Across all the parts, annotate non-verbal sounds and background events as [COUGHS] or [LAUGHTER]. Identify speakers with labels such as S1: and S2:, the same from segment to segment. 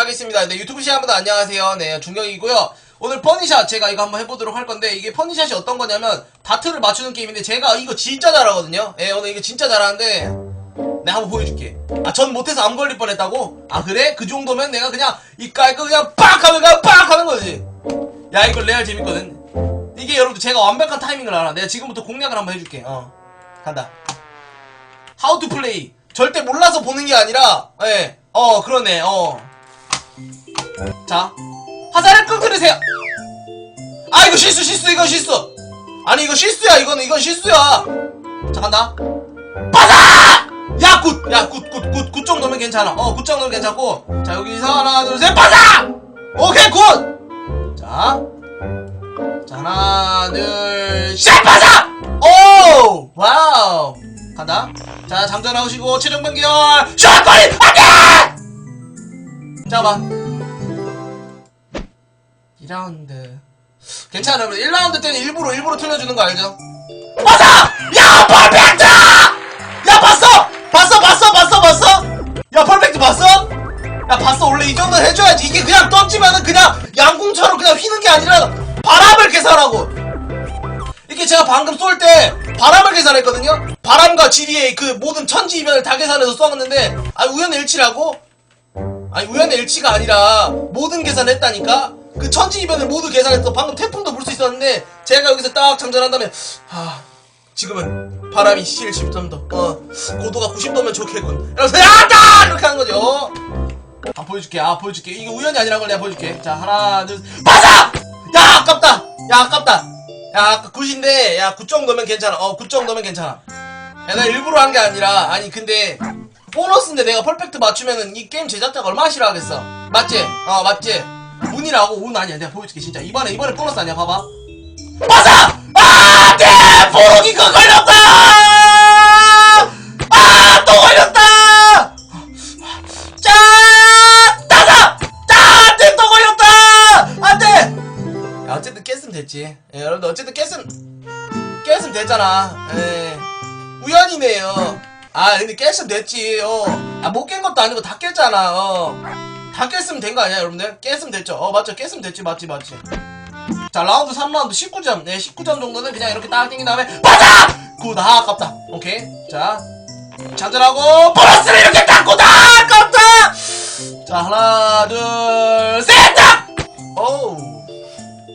S1: 하겠습니다. 네, 유튜브 시청자분들 안녕하세요. 네, 중경이고요. 오늘 퍼니샷 제가 이거 한번 해보도록 할 건데 이게 퍼니샷이 어떤 거냐면 다트를 맞추는 게임인데 제가 이거 진짜 잘하거든요. 예, 오늘 이거 진짜 잘하는데 내가 한번 보여줄게. 아, 전 못해서 암 걸릴 뻔했다고? 아, 그래? 그 정도면 내가 그냥 이깔 거 그냥 빡 하면 그냥 빡 하는 거지. 야, 이거 레알 재밌거든. 이게 여러분들 제가 완벽한 타이밍을 알아. 내가 지금부터 공략을 한번 해줄게. 어, 간다. How to play. 절대 몰라서 보는 게 아니라, 예, 어, 그러네, 어. 자, 화살을 끄그르세요. 아, 이거 실수, 실수, 이건 실수. 아니, 이거 실수야, 이거는, 이건 실수야. 자, 간다. 빠사! 야, 굿! 야, 굿, 굿, 굿, 굿 정도면 괜찮아. 어, 굿 정도면 괜찮고. 자, 여기서 하나, 둘, 셋, 빠사! 오케이, 굿! 자. 자, 하나, 둘, 셋, 빠사! 오! 와우! 간다. 자, 장전하시고, 체력 변경, 샷거리! 안 돼! 잠깐만. 2라운드. 괜찮아, 여러분. 1라운드 때는 일부러, 일부러 틀려주는 거 알죠? 맞아! 야, 퍼펙트! 야, 봤어! 봤어, 봤어, 봤어, 봤어? 야, 퍼펙트 봤어? 야, 봤어. 원래 이 정도는 해줘야지. 이게 그냥 던지면은 그냥 양궁처럼 그냥 휘는 게 아니라 바람을 계산하고. 이게 제가 방금 쏠 때 바람을 계산했거든요? 바람과 지리의 그 모든 천지이변을 다 계산해서 쏘았는데, 아, 우연의 일치라고? 아니 우연의 일치가 아니라 모든 계산했다니까 그 천지 이변을 모두 계산해서 방금 태풍도 불 수 있었는데 제가 여기서 딱 다음에 하 지금은 바람이 70도 어 고도가 90도면 좋겠군. 이러면서 야다 이렇게 하는 거죠. 아 보여줄게. 아 보여줄게. 이게 우연이 아니란 걸 내가 보여줄게. 자 하나 둘 맞아! 야 아깝다! 야 아깝다! 야 아까 9인데 야 9 정도면 괜찮아. 어9 정도면 괜찮아. 야, 나 일부러 한 게 아니라, 아니, 근데, 보너스인데 내가 퍼펙트 맞추면은 이 게임 제작자가 얼마나 싫어하겠어. 맞지? 어, 맞지? 운이라고, 운 아니야. 내가 보여줄게, 진짜. 이번에, 이번에 보너스 아니야, 봐봐. 맞아! 아, 네! 그 걸렸다! 아, 또 걸렸다! 짜! 따다! 짜! 네, 또 걸렸다! 안 돼! 야, 어쨌든 깼으면 됐지. 예, 여러분들, 어쨌든 깼으면, 깼으면 됐잖아. 예. 우연이네요. 아, 근데 깼으면 됐지. 어. 아, 못 깬 것도 아니고 다 깼잖아. 어. 다 깼으면 된 거 아니야, 여러분들? 깼으면 됐죠. 어, 맞죠. 깼으면 됐지. 맞지, 맞지. 자, 라운드 3라운드 19점. 네, 19점 정도는 그냥 이렇게 딱 땡긴 다음에, 맞아! 굿, 아, 아깝다. 오케이. 자, 장전하고, 보너스를 이렇게 닦고, 다 아깝다! 자, 하나, 둘, 셋! 딱! 오우.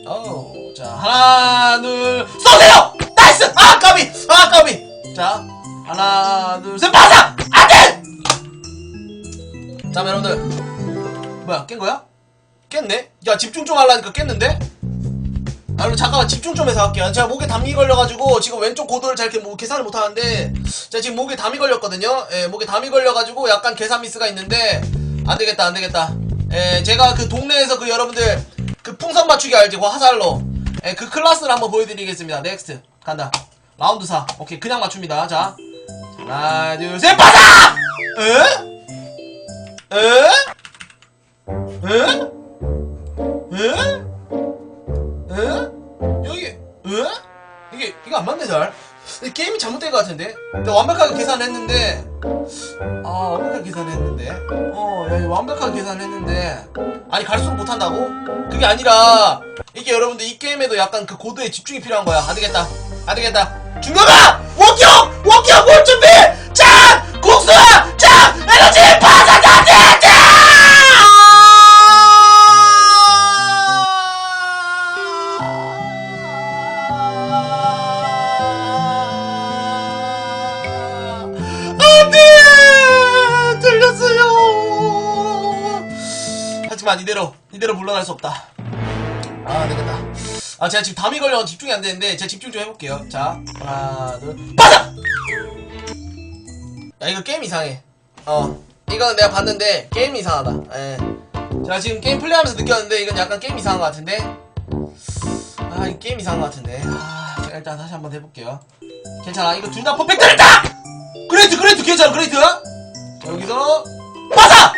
S1: 오우. 자, 하나, 둘, 쏘세요! 나이스! 아, 까비! 아, 까비! 자, 하나, 둘, 셋, 맞아! 안 돼! 자, 여러분들. 뭐야, 깬 거야? 깼네? 야, 집중 좀 하려니까 깼는데? 아, 여러분, 잠깐만, 집중 좀 해서 할게요. 제가 목에 담이 걸려가지고, 지금 왼쪽 고도를 잘 이렇게 뭐 계산을 못 하는데, 제가 지금 목에 담이 걸렸거든요? 예, 목에 담이 걸려가지고, 약간 계산 미스가 있는데, 안 되겠다, 안 되겠다. 예, 제가 그 동네에서 그 여러분들, 그 풍선 맞추기 알지? 그 화살로. 예, 그 클래스를 한번 보여드리겠습니다. 넥스트. 간다. 라운드 4. 오케이, 그냥 맞춥니다. 자. 하나, 둘, 셋, 빠사! 에? 에? 에? 에? 에? 여기, 에? 이게, 이거 안 맞네, 잘. 이 게임이 잘못된 것 같은데? 내가 완벽하게 계산했는데, 아, 완벽하게 계산했는데? 어, 야, 완벽하게 계산했는데, 아니, 갈수록 못한다고? 그게 아니라, 이게 여러분들 이 게임에도 약간 그 고도에 집중이 필요한 거야. 안 되겠다. 안 되겠다. 중경아! 원격! 원격 뭘 준비! 짱! 국수야! 짱! 에너지! 파사자 하지만 이대로 이대로 물러날 수 없다. 아, 안 되겠다. 아, 제가 지금 담이 걸려 집중이 안 되는데, 제가 집중 좀 해볼게요. 자, 하나, 둘, 빠져! 야, 이거 게임 이상해. 어. 이거는 내가 봤는데, 게임 이상하다. 예. 제가 지금 게임 플레이하면서 느꼈는데, 이건 약간 게임 이상한 것 같은데? 아, 이 게임 이상한 것 같은데. 아, 제가 일단 다시 한번 해볼게요. 괜찮아. 이거 둘 다 퍼펙트 했다! 그레이트, 그레이트, 괜찮아, 그레이트! 자, 여기서, 빠져!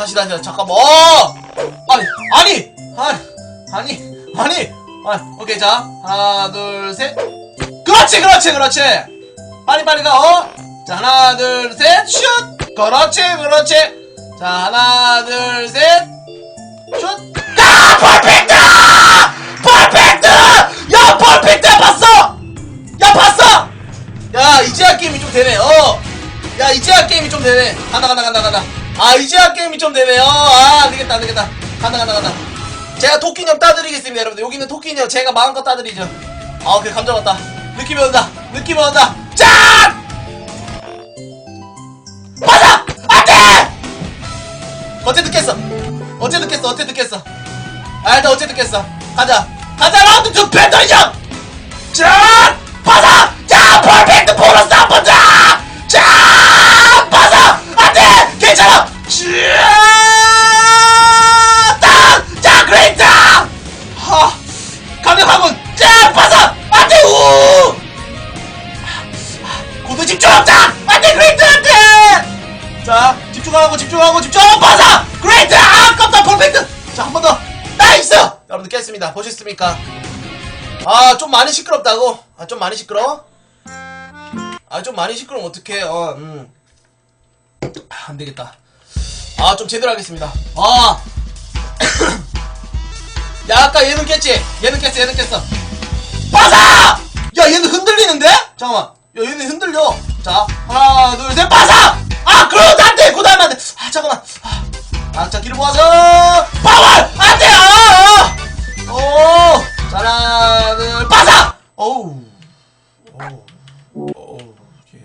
S1: 다시 다시 잠깐만 어! 아니 아니 아니 아니 아니 아 오케이 자 하나 둘셋 그렇지 그렇지 그렇지 그렇지 빨리 빨리 가어자 하나 둘 셋 슛 그렇지 그렇지 자 하나 둘 셋슛 아! 퍼펙트! 퍼펙트! 야 퍼펙트 봤어! 야 봤어! 야 이제야 게임이 좀 되네 어야 이제야 게임이 좀 되네 간다 간다 간다 간다 아 이제야 게임이 좀 되네 어아 안되겠다 안되겠다. 간다 간다 간다. 제가 토끼인형 따드리겠습니다 여러분들. 여기는 토끼인형 제가 마음껏 따드리죠. 아 그래 감정 왔다. 느낌이 온다. 느낌이 온다. 짠! 맞아! 안돼! 어째 듣겠어? 어째 듣겠어? 어째 듣겠어? 아 일단 어째 듣겠어? 가자. 가자 라운드 2 배터리전 짠! 자! 집중하고 집중하고 집중하고 받아! 그레이트! 아! 아깝다! 퍼펙트! 자! 한 번 더! 나이스! 여러분들 깼습니다. 보셨습니까? 아, 좀 많이 시끄럽다고? 아, 좀 많이 시끄러워? 아, 좀 많이 시끄러우면 어떡해, 어, 음. 아, 안 되겠다. 아, 좀 제대로 하겠습니다. 아! [COUGHS] 야, 아까 얘는 깼지? 얘는 깼어, 얘는 깼어. 빠사! 야, 얘는 흔들리는데? 잠깐만. 야, 얘는 흔들려. 자, 하나, 둘, 셋, 빠사! 아, 그럼 안 돼! 그 다음에 안 돼! 아, 잠깐만. 아, 아, 자, 길을 모아서! 파워! 안 돼! 아! 아! 오! 빠사! 어우. 어우. 어우, 예.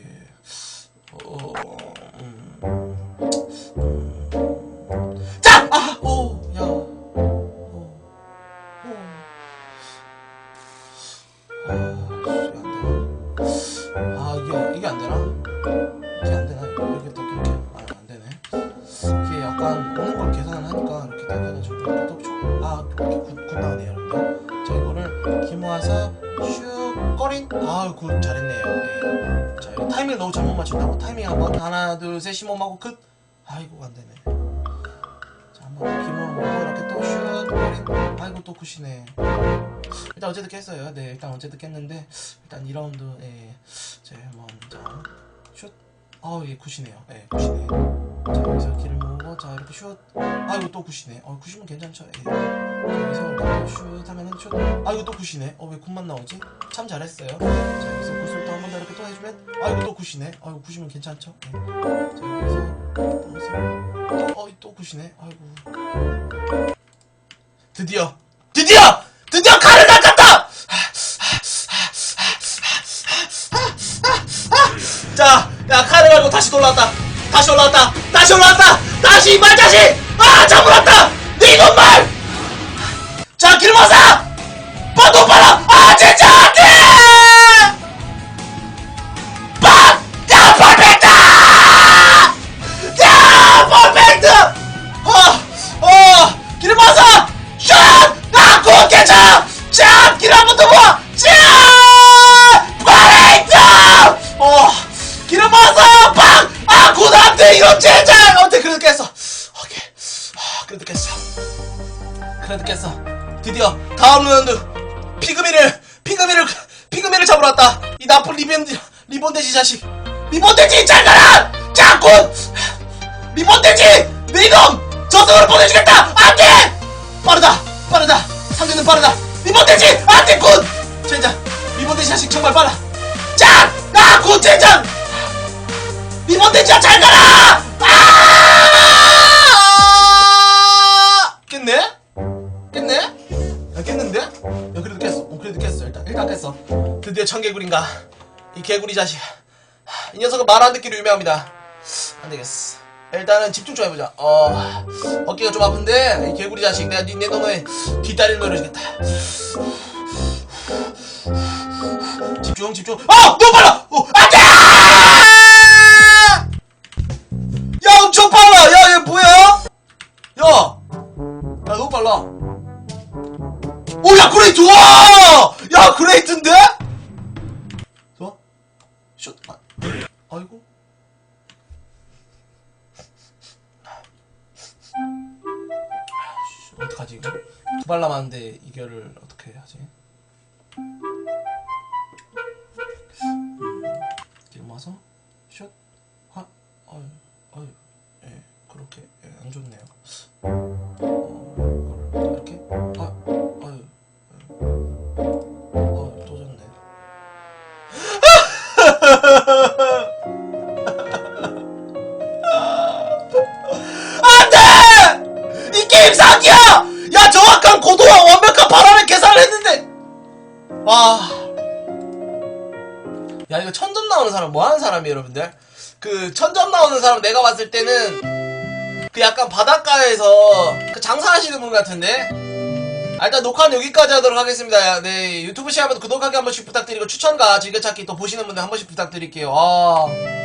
S1: 이게 약간 오는 걸 계산을 하니까 이렇게 이렇게 또 쭉- 아 이렇게 굿, 굿 나오네요 여러분들. 자 이거를 기모아서 슉 꺼린. 아굿 잘했네요. 예. 자 이거 타이밍 너무 잘못 맞춘다고? 타이밍 한번 하나 둘셋 심호하고 끝. 아이고 안되네. 자 한번 기모 보고 이렇게 또슉 꺼린. 아이고 또 굿이네. 일단 어쨌든 깼어요. 네 일단 어쨌든 깼는데 일단 2라운드 예. 자 먼저 슛 아우 예 굿이네요. 예 굿이네 자 여기서 길을 모으고 자 이렇게 슛. 아이고 또 굿이네. 어 굿이면 괜찮죠? 예. 자, 여기서 이렇게 슛 하면은 슛. 아이고 또 굿이네. 어 왜 굿만 나오지? 참 잘했어요. 자 여기서 굿을 또 한 번 더 이렇게 또 해주면. 아이고 또 굿이네. 아이고 굿이면 괜찮죠? 예. 자 여기서 여기서 어또 굿이네. 아이고. 드디어! 드디어 칼을 낚았다 자, 야, 칼을 가지고 다시 올라왔 다. 다시 올라왔다. 다시 올라왔다. 다시 이말 자식! 아, 잡으렀다! 네 이놈말! 자, 길마사! 이런 젠장! 어때, 그래도 깼어. 오케이. 아, 그래도 깼어. 그래도 깼어. 드디어 다음 라운드 피그미를, 피그미를, 피그미를 잡으러 왔다. 이 나쁜 리본, 리본 돼지 자식. 리본 돼지 잘 가라! 자, 곧! 리본 돼지! 네 이놈! 저승으로 보내주겠다! 안 돼! 빠르다! 빠르다! 상대는 빠르다! 리본 돼지! 안 돼, 굿! 젠장! 리본 돼지 자식 정말 빨라! 짠! 아, 굿, 젠장! 리본돼지야 잘 가라! 아! 깼네? 깼네? 야, 깼는데? 야, 그래도 깼어. 어, 그래도 깼어. 일단, 일단 깼어. 드디어 청개구리인가. 이 개구리 자식. 하, 이 녀석은 말 안 듣기로 유명합니다. 안 되겠어. 일단은 집중 좀 해보자. 어, 어깨가 좀 아픈데, 이 개구리 자식. 내가 니, 내 놈의 뒷다리를 노려주겠다. 집중, 집중. 어! 너무 빨라! 어, 안 돼! 두 발 남았는데 이결을 어떻게 하지? 지금 와서 슛, 화, 얼, 얼, 예, 그렇게 예, 안 좋네요. 야, 이거 천점 나오는 사람 뭐 하는 사람이에요, 여러분들? 그, 천점 나오는 사람 내가 봤을 때는, 그 약간 바닷가에서, 그 장사하시는 분 같은데? 아, 일단 녹화는 여기까지 하도록 하겠습니다. 야, 네, 유튜브 시합에도 구독하기 한 번씩 부탁드리고, 추천과 즐겨찾기 또 보시는 분들 한 번씩 부탁드릴게요. 아.